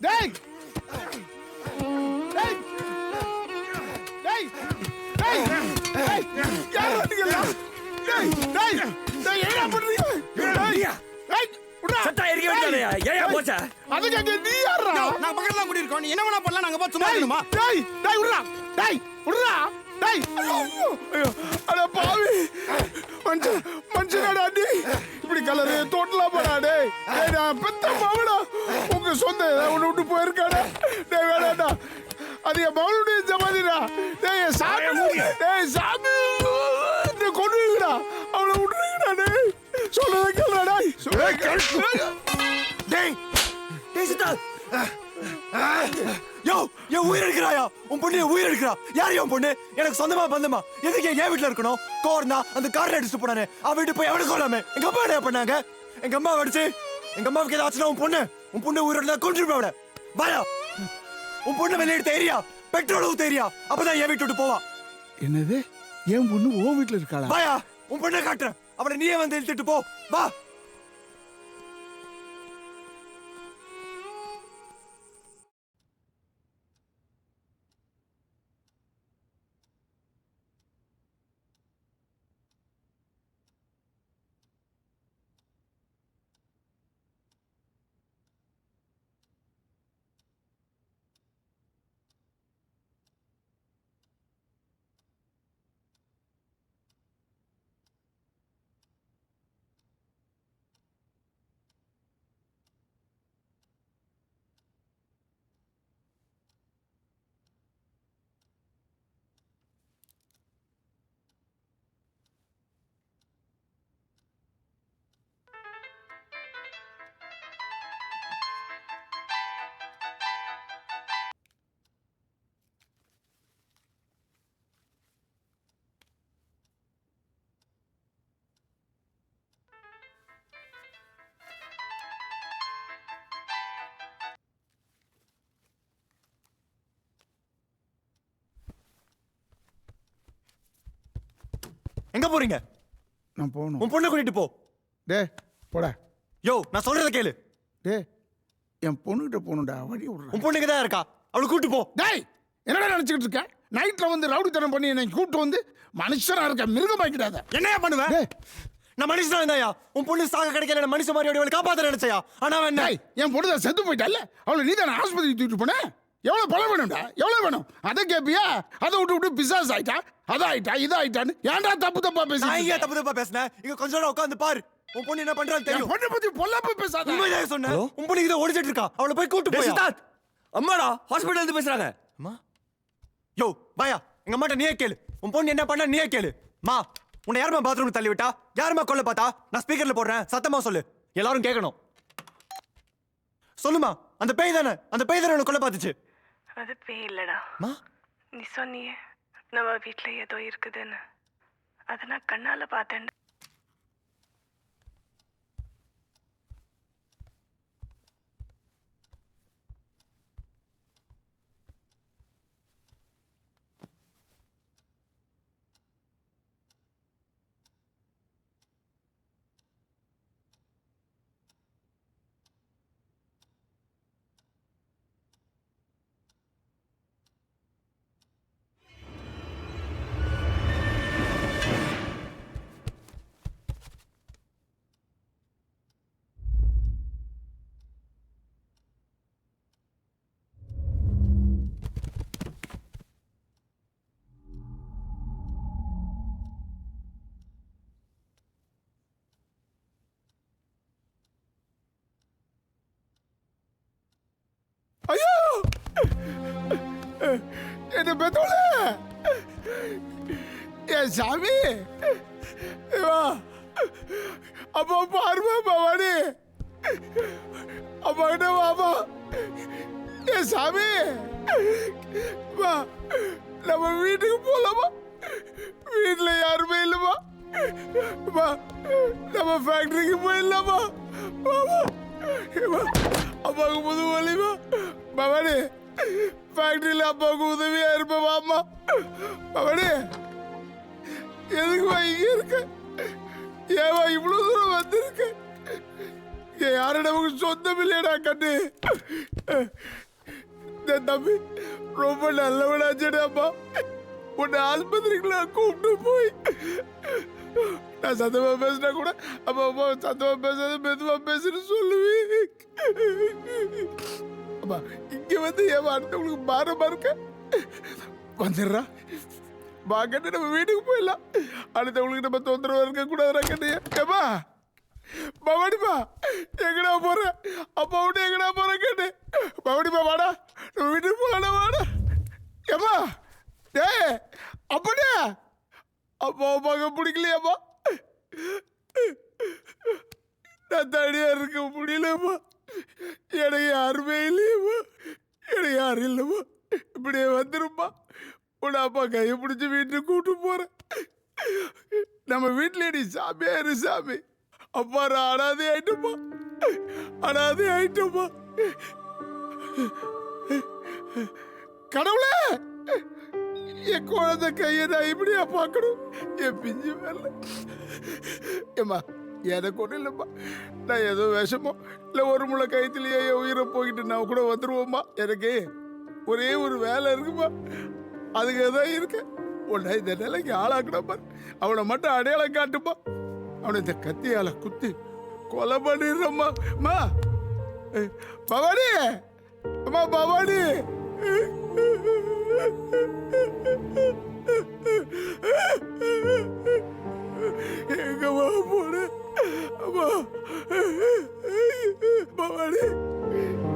டேய்! டேய்! டேய்! டேய்! டேய்! யாரோ நீங்க டேய்! டேய்! என்ன நீ? யாரா நான் பக்கத்துல கூடி நீ என்ன வேணா பண்ணலாம் நாங்க பா சும்மா இருக்கணுமா? டேய்! டேய் விடுறா டேய் விடுறா அட பாவி. மனுஷன் மனுஷனாடா நீ இப்படி கலரு தோட்டலாம் போடா டேய். டேய் நான் பெத்த மாவடா உங்க சொந்த ஒன்று விட்டு போயிருக்காடா? டேய் வேணாடா அது என் மகனுடைய ஜமாதிடா. டேய் சாமி. டேய் சாமி. கொண்டுடா அவளை விட்டுருங்கடா டேய். சொல்றதை கேளுடா டேய். டேய். யோ என் உயிர் எடுக்கிறாயா? உன் பொண்ணு என் உயிர் எடுக்கிறா. யார் என் பொண்ணு? எனக்கு சொந்தமா பந்தமா? எதுக்கு என் வீட்டுல இருக்கணும்? கோர்னா அந்த கார்ல அடிச்சு போனானே. அவ வீட்டு போய் அவனுக்கு கொள்ளாம எங்க அம்மா என்ன பண்ணாங்க? எங்க அம்மா அடிச்சு எங்க அம்மாவுக்கு ஏதாச்சும் உன் பொண்ணு? உன் பொண்ணு உயிரோட கொண்டு போட வாயா உன் பொண்ணு வெளியே எடுத்த ஏரியா பெட்ரோல் ஊத்த ஏரியா அப்பதான் என் வீட்டு விட்டு போவா. என்னது? என் பொண்ணு உன் வீட்டுல இருக்காளா? வாயா. உன் பொண்ணை காட்டுறேன். அவனை நீயே வந்து இழுத்துட்டு போ. வா. எங்க போறீங்க? நான் போகணும். உன் பொண்ணை கூட்டிட்டு போ. டே போடா. யோ நான் சொல்றத கேளு. டே என் பொண்ணுகிட்ட போகணும்டா வழி விடுறேன் உன் பொண்ணுக்கு தான் இருக்கா? அவளை கூட்டு போ. டேய் என்னடா நினைச்சுக்கிட்டு இருக்க? நைட்ல வந்து ரவுடித்தனம் பண்ணி என்னை கூப்பிட்டு வந்து மனுஷனா இருக்க மிருகமாக்கிடாத. என்னையா பண்ணுவேன் நான் மனுஷன் இருந்தாயா? உன் பொண்ணு சாக கிடைக்கல நான் மனுஷன் மாதிரி அவளை காப்பாத்த நினைச்சயா? ஆனா அவன் என்ன? என் பொண்ணு தான் செத்து போயிட்டால அவளை நீ தானே ஆஸ்பத்திரி தூக்கிட்டு போன? எவ்வளவு பணம் வேணும்டா? எவ்வளவு வேணும்? அதை கேப்பியா? அதை விட்டு விட்டு பிசாஸ் ஆயிட்டா அது ஆயிட்டா இது ஆயிட்டான்னு ஏன்டா தப்பு தப்பா நான் பேசி இங்கே தப்பு தப்பா பேசினேன்? இங்க கொஞ்ச நேரம் உட்காந்து பாரு. உன் பொண்ணு என்ன பண்றான்னு தெரியும். பொண்ணை பத்தி பொல்லாப்ப பேசாத. உண்மையாக சொன்னேன். உன் பொண்ணு இதை ஓடிச்சிட்டு இருக்கா. அவளை போய் கூட்டு போய்? சித்தார்த்! அம்மாடா ஹாஸ்பிடல்ல இருந்து பேசுறாங்க. அம்மா? யோ பாயா எங்க அம்மாட்ட நீயே கேளு. உன் பொண்ணு என்ன பண்ணா நீயே கேளு. மா உன்னை யாருமா பாத்ரூம் தள்ளி விட்டா? யாருமா கொல்ல பார்த்தா? நான் ஸ்பீக்கர்ல போடுறேன். சத்தமா சொல்லு. எல்லாரும் கேட்கணும் சொல்லுமா அந்த பேய் தானே? அந்த பேய் தானே உன்னை கொல்ல பார்த்துச்சு? அது பேய் இல்லடா. மா? நீ சொன்னியே. நம்ம வீட்டில் ஏதோ இருக்குதுன்னு. அதை நான் கண்ணால் பார்த்தேன். என்ன பெத்தோல என் சாமி. அப்பா பார்வா பவானி அப்பா கிட்ட வாமா என் சாமி. வா. நம்ம வீட்டுக்கு போலாமா? வீட்டில் யாருமே இல்லைமா வா. நம்ம ஃபேக்டரிக்கு போயிடலாமா? வாமா வா. அப்பாவுக்கு புது வலிமா பவானி ஃபேக்டரியில் அப்பாவுக்கு உதவியா இருப்பேன் அம்மா அவனே எதுக்குவா இங்கே இருக்க? ஏவா இவ்வளோ தூரம் வந்திருக்க? யாரும் நமக்கு சொந்தம் இல்லையடா கண்ணு? இந்த தம்பி ரொம்ப நல்லவனாச்சடாப்பா. உன்னை ஆஸ்பத்திரிக்குள்ள கூப்பிட்டு போய் நான் சத்தமா பேசினா கூட அப்பா அம்மா சத்தமா பேசாத மெதுவா பேசுன்னு சொல்லுவேன். அப்பா இங்க வந்து ஏமா அடுத்தவங்களுக்கு பாரமா இருக்க. வந்துடுறா. வாங்கட்டு நம்ம வீட்டுக்கு போயிடலாம். அடுத்தவங்களுக்கு நம்ம தொந்தரவு இருக்க கூடாதுடா கண்ணு ஏமா பவானிப்பா எங்கடா போற? அப்பா விட்டு எங்கடா போற கேட்டு பவானிப்பா வாடா நம்ம வீட்டுக்கு போகலாம் வாடா ஏமா டே அப்படியே அப்பா அம்மாக்கு பிடிக்கலையாப்பா நான் தனியா இருக்க முடியலப்பா எனக்கு யாருமே இல்லையப்பா எனக்கு யாரும் இல்லைம்மா. இப்படியே வந்துருப்பா உன் அப்பா கையை பிடிச்சி வீட்டுக்கு கூட்டு போகிறேன் நம்ம வீட்டில் நீ சாமியா இரு சாமி. அப்பா நான் அனாதை ஆயிட்டப்பா அனாதை ஆயிட்டப்பா கடவுளே! என் குழந்தை கையை நான் இப்படியா பார்க்கணும்? என் பிஞ்சு வேலை ஏம்மா எனக்கு ஒன்றும் இல்லைப்பா நான் ஏதோ விஷமோ இல்லை ஒரு முளை கைத்துலேயே என் உயிரை போய்கிட்டு நான் கூட வந்துடுவோம்மா எனக்கு ஒரே ஒரு வேலை இருக்குப்பா அதுக்கு தான் இருக்கேன் உன்னை இந்த நிலைக்கு ஆளாக்கணும்மா அவனை மட்டும் அடையாளம் காட்டுப்பா அவனை இந்த கத்தியால் குத்தி கொலை பண்ணிடுறம்மா. அம்மா. பவானி. அம்மா பவானி. எங்கம்மா போன? 엄마, 멍하니.